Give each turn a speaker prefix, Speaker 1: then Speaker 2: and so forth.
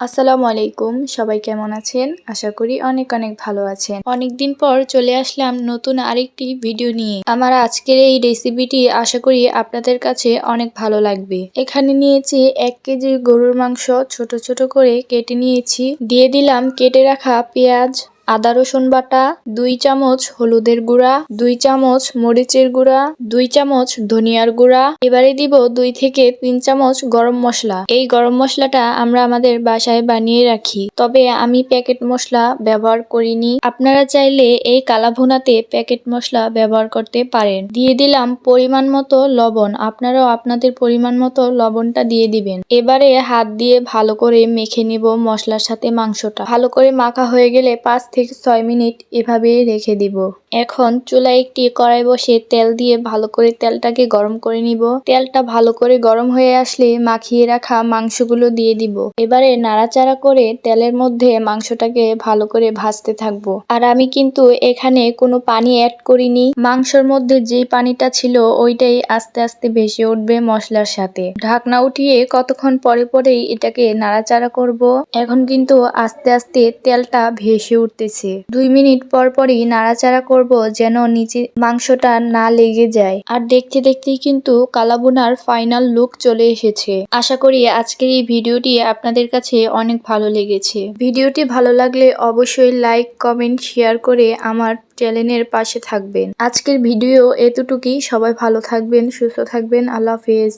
Speaker 1: আসসালামু আলাইকুম, সবাই কেমন আছেন? আশা করি অনেক অনেক ভালো আছেন। অনেকদিন পর চলে আসলাম নতুন আরেকটি ভিডিও নিয়ে। আমার আজকের এই রেসিপিটি আশা করি আপনাদের কাছে অনেক ভালো লাগবে। এখানে নিয়েছি এক কেজি গরুর মাংস ছোট ছোট করে কেটে নিয়েছি। দিয়ে দিলাম কেটে রাখা পেঁয়াজ আদা, রসুন বাটা, দুই চামচ হলুদের গুঁড়া, দুই চামচ মরিচের গুঁড়া, দুই চামচ ধনিয়ার গুঁড়া। এবারে দিব দুই থেকে তিন চামচ গরম মশলা। এই গরম মশলাটা আমরা আমাদের বাসায় বানিয়ে রাখি। তবে আমি প্যাকেট মশলা ব্যবহার করিনি। আপনারা চাইলে এই কালাভুনাতে প্যাকেট মশলা ব্যবহার করতে পারেন। দিয়ে দিলাম পরিমাণ মতো লবণ। আপনারাও আপনাদের পরিমাণ মতো লবণটা দিয়ে দিবেন। এবারে হাত দিয়ে ভালো করে মেখে নিব মশলার সাথে মাংসটা। ভালো করে মাখা হয়ে গেলে পাঁচ থেকে ছয় মিনিট এভাবে রেখে দিব। এখন চুলায় একটি কড়াই বসে তেল দিয়ে ভালো করে তেলটাকে গরম করে নিব। তেলটা ভালো করে গরম হয়ে আসলে মাখিয়ে রাখা মাংসগুলো দিয়ে দিব। এবারে নাড়াচাড়া করে তেলের মধ্যে মাংসটাকে ভালো করে ভাজতে থাকব। আর আমি কিন্তু এখানে কোনো পানি অ্যাড করিনি। মাংসর মধ্যে যে পানিটা ছিল ওইটাই আস্তে আস্তে ভেসে উঠবে মশলার সাথে। ঢাকনা উঠিয়ে কতক্ষণ পরে পরেই এটাকে নাড়াচাড়া করব। এখন কিন্তু আস্তে আস্তে তেলটা ভেসে উঠতেছে দুই মিনিট পর পরই নাড়াচাড়া করব যেন নিচে মাংসটা না লেগে যায়। আর দেখতে দেখতেই কিন্তু কালাবুনার ফাইনাল লুক চলে এসেছে। আশা করি আজকের এই ভিডিওটি আপনাদের কাছে অনেক ভালো লেগেছে। ভিডিওটি ভালো লাগলে অবশ্যই লাইক কমেন্ট শেয়ার করে আমার চ্যানেলের পাশে থাকবেন। আজকের ভিডিও এতটুকুই। সবাই ভালো থাকবেন, সুস্থ থাকবেন। আল্লাহ হাফেজ।